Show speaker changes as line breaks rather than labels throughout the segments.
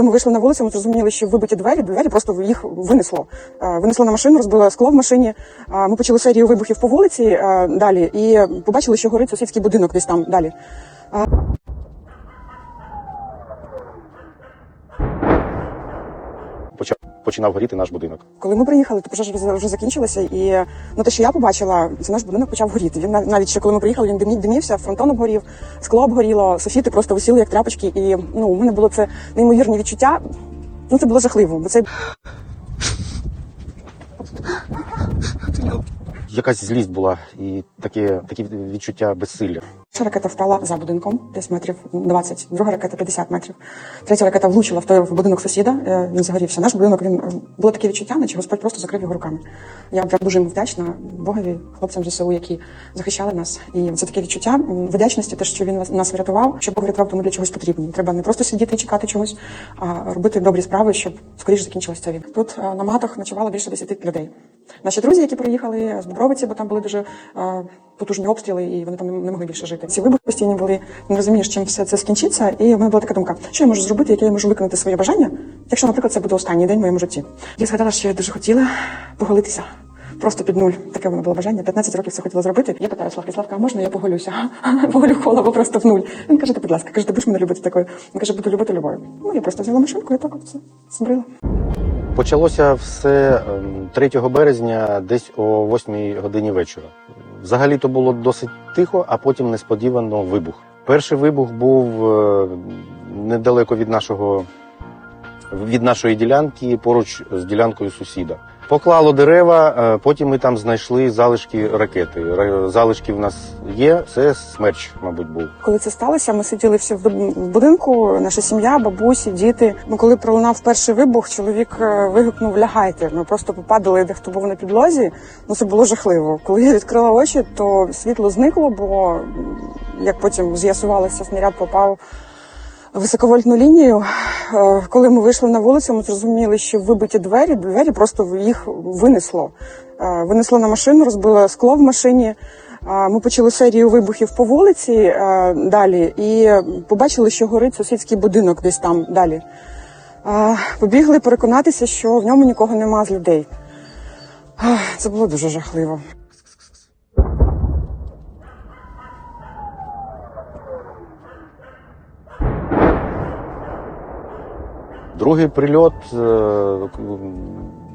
Коли ми вийшли на вулицю, ми зрозуміли, що вибиті двері, двері просто їх винесло. Е, Винесло на машину, розбило скло в машині. Е, Ми почали серію вибухів по вулиці е, далі і побачили, що горить сусідський будинок десь там далі.
Починав горіти наш будинок.
Коли ми приїхали, то пожежа вже- закінчилася, і ну те, що я побачила, це наш будинок почав горіти. Він навіть ще коли ми приїхали, він димі- димівся, фронтон обгорів, скло обгоріло, софіти просто висіли як тряпочки. І ну у мене було це неймовірні відчуття. Ну це було жахливо, бо це
Якась злість була і таке, такі відчуття безсилля.
Перша ракета впала за будинком, десь метрів 20, друга ракета 50 метрів. Третя ракета влучила в той в будинок сусіда. е, Він загорівся. Наш будинок він було таке відчуття, наче Господь просто закрив його руками. Я прям дуже йому вдячна Богові, хлопцям ЗСУ, які захищали нас. І це таке відчуття вдячності, те, що він нас врятував. Щоб Бог врятував, то ми для чогось потрібні. Треба не просто сидіти і чекати чогось, а робити добрі справи, щоб скоріше закінчилася ця війна. Тут е, на магатах ночувало більше 10 людей. Наші друзі, які приїхали з Дубровиці, бо там були дуже е, потужні обстріли, і вони там не- могли більше жити. Ці вибухи постійні були, не розумієш, чим все це скінчиться. І в мене була така думка, що я можу зробити, яке я можу виконати своє бажання, якщо, наприклад, це буде останній день в моєму житті. Я згадала, що я дуже хотіла поголитися. Просто під нуль. Таке в мене було бажання. 15 років це хотіла зробити. Я питаю Славки, Славка, а можна я поголюся? Поголю голову просто в нуль. Він каже, будь ласка, каже, ти будеш мене любити такою. Він каже, буду любити любою. Ну, я просто взяла машинку і так от все збрила.
Почалося все ем, 3 березня, десь о 8 годині вечора. Взагалі то було досить тихо, а потім несподівано вибух. Перший вибух був е, недалеко від нашого від нашої ділянки, поруч з ділянкою сусіда. Поклало дерева, е, потім ми там знайшли залишки ракети. Залишки в нас є. Це смерч, мабуть, був.
Коли це сталося, ми сиділи всі в будинку, наша сім'я, бабусі, діти. Ну, коли пролунав перший вибух, чоловік е, вигукнув Лягайте. Ми просто попадали, де хто був на підлозі. Ну це було жахливо. Коли я відкрила очі, то світло зникло, бо як потім з'ясувалося, снаряд попав. Високовольтну лінію, Е, коли ми вийшли на вулицю, ми зрозуміли, що вибиті двері, двері просто їх винесло. Е, Винесло на машину, розбило скло в машині. Ми почали серію вибухів по вулиці е, далі і побачили, що горить сусідський будинок десь там далі. Побігли переконатися, що в ньому нікого нема з людей. Це було дуже жахливо.
Другий прильот е,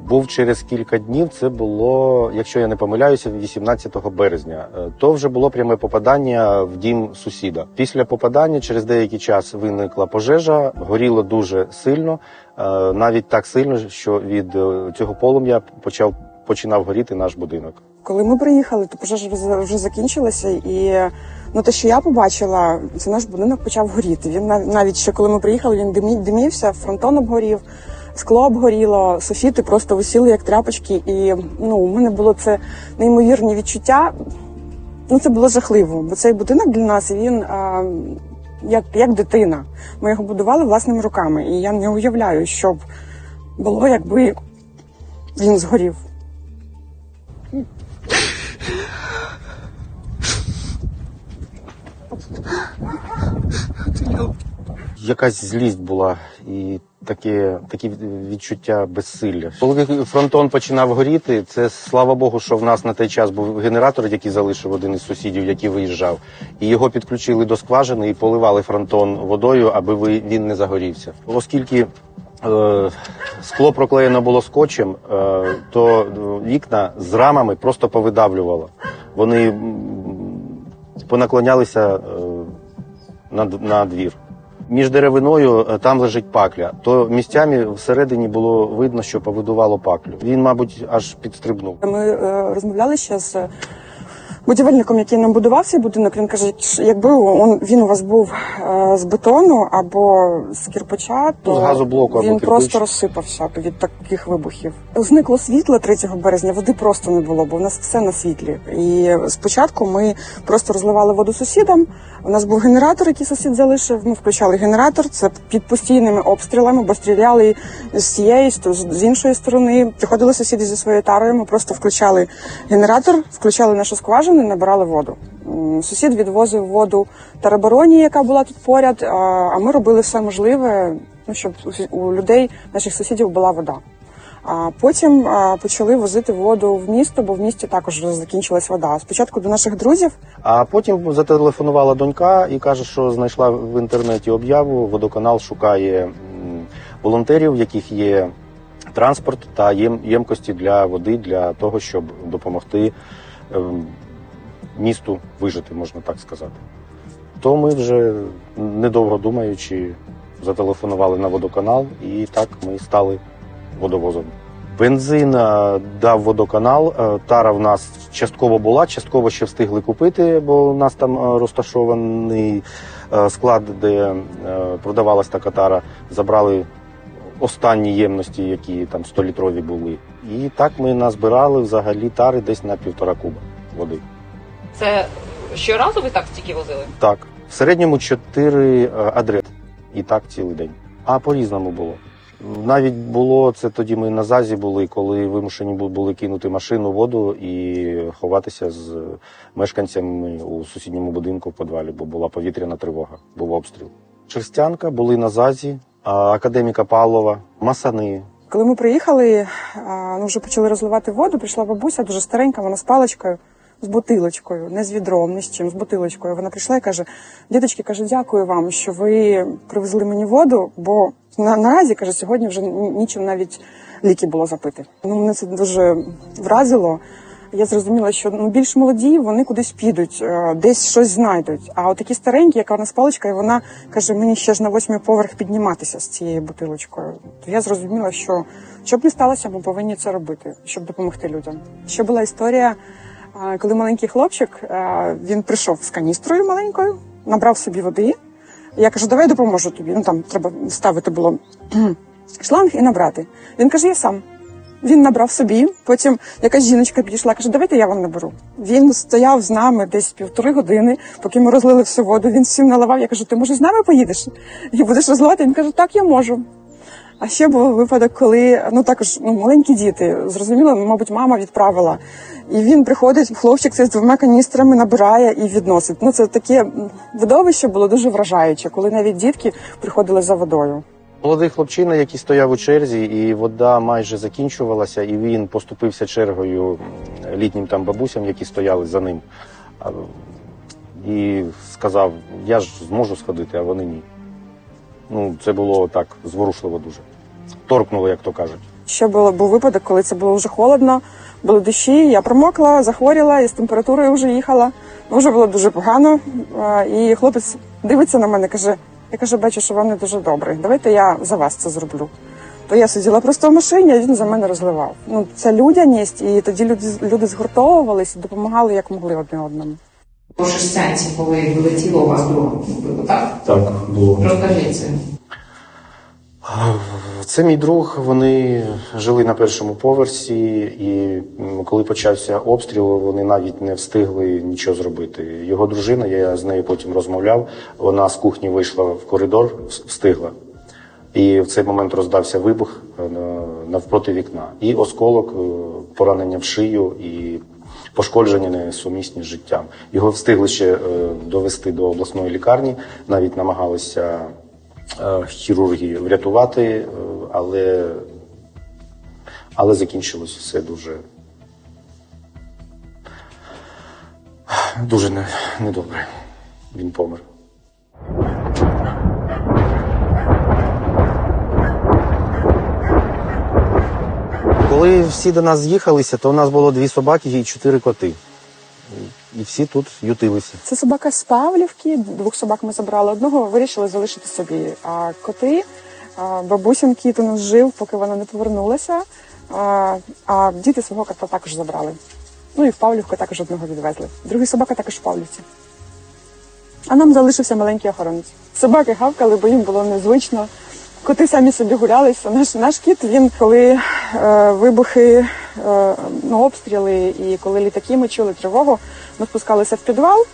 був через кілька днів. Це було, якщо я не помиляюся, 18 березня. Е, То вже було пряме попадання в дім сусіда. Після попадання через деякий час виникла пожежа, горіло дуже сильно, е, навіть так сильно, що від цього полум'я почав починав горіти наш будинок.
Коли ми приїхали, то пожежа вже- закінчилася, і ну те, що я побачила, це наш будинок почав горіти. Він нав- навіть ще коли ми приїхали, він димі- димівся, фронтон обгорів, скло обгоріло, софіти просто висіли як тряпочки. І ну у мене було це неймовірні відчуття. Ну це було жахливо, бо цей будинок для нас він. А, як, як дитина. Ми його будували власними руками. І я не уявляю, що б було, якби він згорів.
Якась злість була і таке, такі відчуття безсилля. Коли фронтон починав горіти, це слава Богу, що в нас на той час був генератор, який залишив один із сусідів, який виїжджав, і його підключили до скважини і поливали фронтон водою, аби він не загорівся. Оскільки е, скло проклеєно було скотчем, е, то е, вікна з рамами просто повидавлювало. Вони понаклонялися е, на, на двір. Між деревиною е, там лежить пакля. То місцями всередині було видно, що повидувало паклю. Він, мабуть, аж підстрибнув.
Ми е, розмовляли ще з будівельником, який нам будував цей будинок. Він каже, якби он, він у вас був е, з бетону або з кірпича, то
Ну, з газоблоку
він
кирпич.
просто розсипався від таких вибухів. Зникло світло 3 березня, води просто не було, бо в нас все на світлі. І спочатку ми просто розливали воду сусідам. У нас був генератор, який сусід залишив. Ми включали генератор. Це під постійними обстрілами, бо стріляли з цієї з іншої сторони. Приходили сусіди зі своєю тарою. Ми просто включали генератор, включали нашу скважину і набирали воду. Сусід відвозив воду теробороні, яка була тут поряд. а- ми робили все можливе. ну щоб у- людей, наших сусідів, була вода. А потім почали возити воду в місто, бо в місті також закінчилась вода. Спочатку до наших друзів,
А потім зателефонувала донька і каже, що знайшла в інтернеті об'яву. Водоканал шукає волонтерів, в яких є транспорт та єм- ємкості для води для того, щоб допомогти ем, місту вижити, можна так сказати. То ми вже недовго думаючи зателефонували на водоканал, і так ми стали водовозом. Бензин е, дав водоканал. е, Тара в нас частково була, частково ще встигли купити, бо у нас там е, розташований склад, де продавалась така тара. Забрали останні ємності, які там 100-літрові були. І так ми назбирали взагалі тари десь на півтора куба води.
Це щоразу ви так стільки возили?
Так, в середньому 4 адрет. І так цілий день. А по-різному було. Навіть було це тоді. Ми на зазі були, коли вимушені були кинути машину, воду і ховатися з мешканцями у сусідньому будинку в подвалі, бо була повітряна тривога, був обстріл. Шерстянка були на зазі, академіка Павлова, Масани.
коли ми приїхали, ну вже почали розливати воду. Прийшла бабуся, дуже старенька, вона з паличкою, з бутилочкою, не з відром, не з чим, з бутилочкою. Вона прийшла і каже: діточки, каже, дякую вам, що ви привезли мені воду, бо на, наразі каже, сьогодні вже нічим навіть ліки було запити. Ну мене це дуже вразило. Я зрозуміла, що ну більш молоді вони кудись підуть, е, десь щось знайдуть. А от такі старенькі, яка вона з паличкою, вона каже: мені ще ж на восьмий поверх підніматися з цією бутилочкою. То я зрозуміла, що щоб не сталося, ми повинні це робити, щоб допомогти людям. Ще була історія, коли маленький хлопчик е, він прийшов з каністрою маленькою, набрав собі води. Я кажу, давай допоможу тобі. Ну там треба ставити було шланг і набрати. Він каже, я сам. Він набрав собі. Потім якась жіночка підійшла, каже, давайте я вам наберу. Він стояв з нами десь півтори години, поки ми розлили всю воду. Він всім наливав. Я кажу, ти може з нами поїдеш і будеш розливати? Він каже, так, я можу. А ще був випадок, коли ну також ну маленькі діти, зрозуміло, ну, мабуть, мама відправила. І він приходить, хлопчик це з двома каністрами набирає і відносить. Ну це таке видовище було дуже вражаюче, коли навіть дітки приходили за водою.
Молодий хлопчина, який стояв у черзі, і вода майже закінчувалася, і він поступився чергою літнім там бабусям, які стояли за ним. І сказав: я ж зможу сходити, а вони ні. Ну, це було так зворушливо дуже. Торкнуло, як то кажуть.
Ще було був випадок, коли це було вже холодно, були дощі, я промокла, захворіла і з температурою вже їхала. Ну, вже було дуже погано. І хлопець дивиться на мене, каже: я кажу, бачу, що вам не дуже добре. Давайте я за вас це зроблю. То я сиділа просто в машині, а він за мене розливав. Ну, це людяність, і тоді люди, люди згуртовувались і допомагали як могли одне одному.
По шестянці, коли вилетіло у вас дрон, було так?
Так, було.
Розкажіть це.
Це мій друг. Вони жили на першому поверсі, і коли почався обстріл, вони навіть не встигли нічого зробити. Його дружина, я з нею потім розмовляв. Вона з кухні вийшла в коридор, встигла. І в цей момент роздався вибух е, навпроти вікна. І осколок, е, поранення в шию і пошкодження несумісні з життям. Його встигли ще е, довести до обласної лікарні, навіть намагалися е, хірурги врятувати, е, але, але закінчилось все дуже, дуже не- недобре. Він помер. Коли всі до нас з'їхалися, то у нас було дві собаки і чотири коти. І всі тут ютилися.
Це собака з Павлівки. Двох собак ми забрали. Одного вирішили залишити собі. А коти, а, бабусин кіт у нас жив, поки вона не повернулася. А, діти свого кота також забрали. Ну і в Павлівку також одного відвезли. Другий собака також в Павлівці. А нам залишився маленький охоронець. Собаки гавкали, бо їм було незвично. Коти самі собі гулялися. Наш, наш кіт, він коли вибухи, е, ну, обстріли і коли літаки ми чули тривогу, ми спускалися в підвал,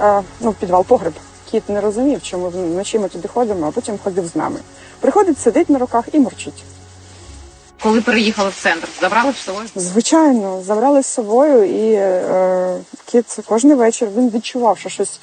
е, ну, в підвал, погреб. Кіт не розумів, чому вночі ми туди ходимо, а потім ходив з нами. Приходить, сидить на руках і мурчить.
Коли переїхали в центр, забрали з собою?
Звичайно, забрали з собою, і е, кіт кожен вечір він відчував, що щось,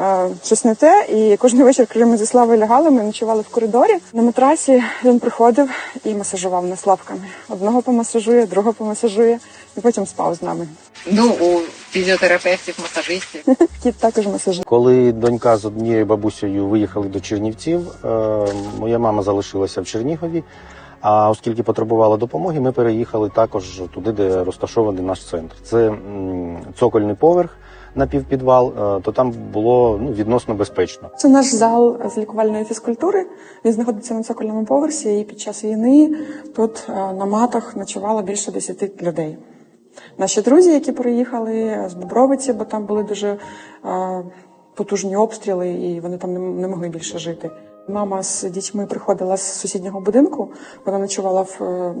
е, щось не те. І кожен вечір, коли ми зі Славою лягали, ми ночували в коридорі. На матрасі він приходив і масажував нас лапками. Одного помасажує, другого помасажує, і потім спав з нами.
Ну, у фізіотерапевтів, масажистів.
Кіт також масажує.
Коли донька з однією бабусею виїхали до Чернівців, е, моя мама залишилася в Чернігові. А оскільки потребувала допомоги, ми переїхали також туди, де розташований наш центр. Це цокольний поверх на півпідвал, е, то там було ну, відносно безпечно.
Це наш зал з лікувальної фізкультури. Він знаходиться на цокольному поверсі. І під час війни тут е, на матах ночувало більше 10 людей. Наші друзі, які приїхали з Бобровиці, бо там були дуже е, потужні обстріли, і вони там не, не могли більше жити. Мама з дітьми приходила з сусіднього будинку. Вона ночувала в е,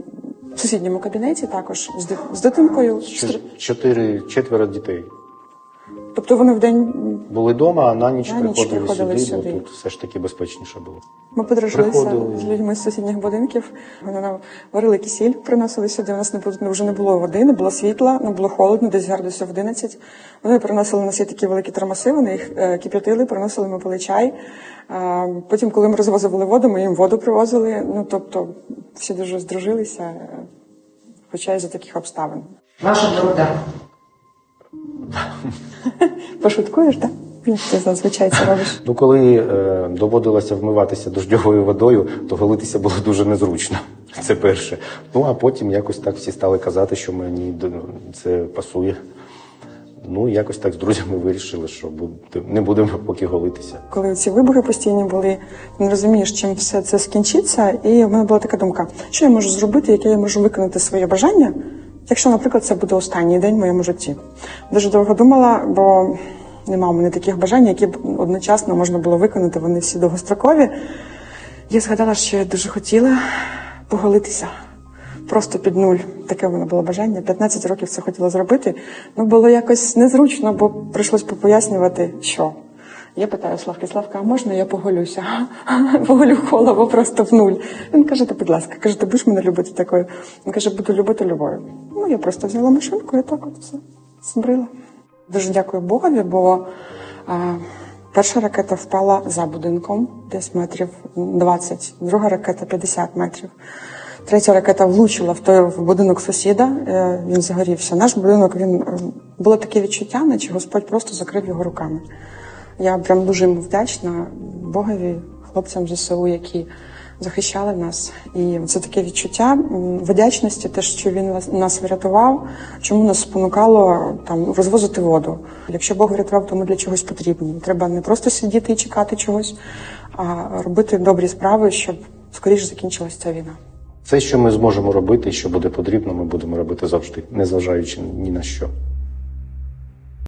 сусідньому кабінеті, також з, ди- з дитинкою.
Чотири четверо дітей
Тобто вони в день
були вдома, а на ніч
На ніч
приходили,
приходили
сюди,
сюди.
бо тут все ж таки безпечніше було.
Ми подружилися
Приходили.
з людьми з сусідніх будинків. Вони нам варили кисіль, приносили сюди. У нас не було вже не було води, не було світла, не було холодно, десь градусів 11. Вони приносили на світ такі великі термоси, вони їх е, кип'ятили, приносили, ми пили чай. Потім, коли ми розвозили воду, ми їм воду привозили. Ну тобто всі дуже здружилися, е, хоча й за таких обставин.
Ваша борода.
Пошуткуєш, так? Як ти зазвичай це робиш?
Ну, коли е, доводилося вмиватися дождьовою водою, то голитися було дуже незручно. Це перше. Ну а потім якось так всі стали казати, що мені це пасує. Ну, якось так з друзями вирішили, що не будемо поки голитися.
коли ці вибухи постійні були, не розумієш, чим все це скінчиться. І в мене була така думка: що я можу зробити, яке я можу виконати своє бажання, якщо, наприклад, це буде останній день в моєму житті. Дуже довго думала, бо нема у мене таких бажань, які б одночасно можна було виконати. Вони всі довгострокові. Я згадала, що я дуже хотіла поголитися. Просто під нуль. Таке в мене було бажання. 15 років це хотіла зробити. Ну було якось незручно, бо прийшлось попояснювати, що. Я питаю Славки, Славка, а можна я поголюся? Поголю голову просто в нуль. Він каже, та будь ласка, каже, ти будеш мене любити такою? Він каже, буду любити любою. Я просто взяла машинку і так от все збрила. Дуже дякую Богові, бо а, перша ракета впала за будинком, десь метрів 20, друга ракета 50 метрів. Третя ракета влучила в той в будинок сусіда. е, Він загорівся. Наш будинок він е, було таке відчуття, наче Господь просто закрив його руками. Я прям дуже йому вдячна Богові, хлопцям ЗСУ, які захищали нас. І це таке відчуття вдячності, те, що він нас врятував, чому нас спонукало там розвозити воду. Якщо Бог врятував, то ми для чогось потрібні. Треба не просто сидіти і чекати чогось, а робити добрі справи, щоб скоріше закінчилася ця війна.
Все, що ми зможемо робити що буде потрібно, ми будемо робити завжди, незважаючи ні на що.